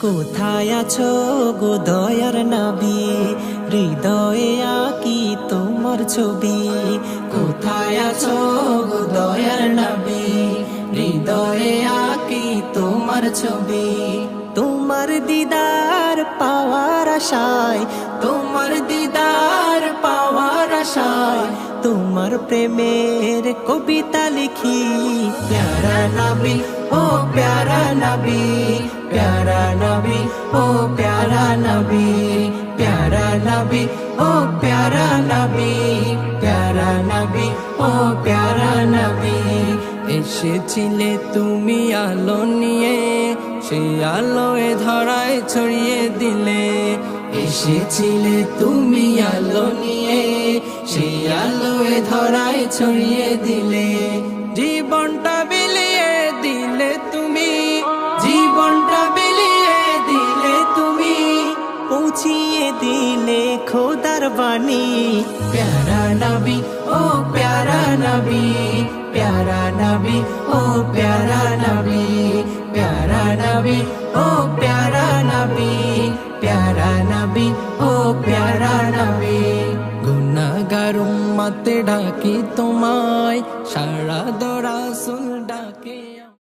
কোথায় আছো গো দয়ার নাবি? হৃদয়ে আকি তোমার ছবি। কোথায় আছো গো দয়ার নাবি? তোমার ছবি, তোমার দিদার পাওয়ার আশায়, তোমার দিদার পাওয়ার আশায়, তোমার প্রেমের কবিতা লিখি। প্যারা নবী, ও প্যারা নবী প্যারা নবী, ও প্যারা নবী প্যারা নবী, ও প্যারা নবী প্যারা নবী, ও প্যারা নবী। এসেছিলে তুমি আলো নিয়ে সেই আলোয় ধরায় ছড়িয়ে দিলে। এসেছিলে তুমি আলো নিয়ে সেই আলোয় ধরায় ছড়িয়ে দিলে। জীবনটা বিলিয়ে দিলে তুমি, জীবনটা বিলিয়ে দিলে তুমি। পৌঁছিয়ে দিলে খোদার বাণী, প্যারা নবী নবী ও প্যারা নবী প্যারা নবী ও প্যারা নবী প্যারা নবী ও প্যারা নবী গুনাগার উম্মতে ঢাকি তোমায়, সারা দরা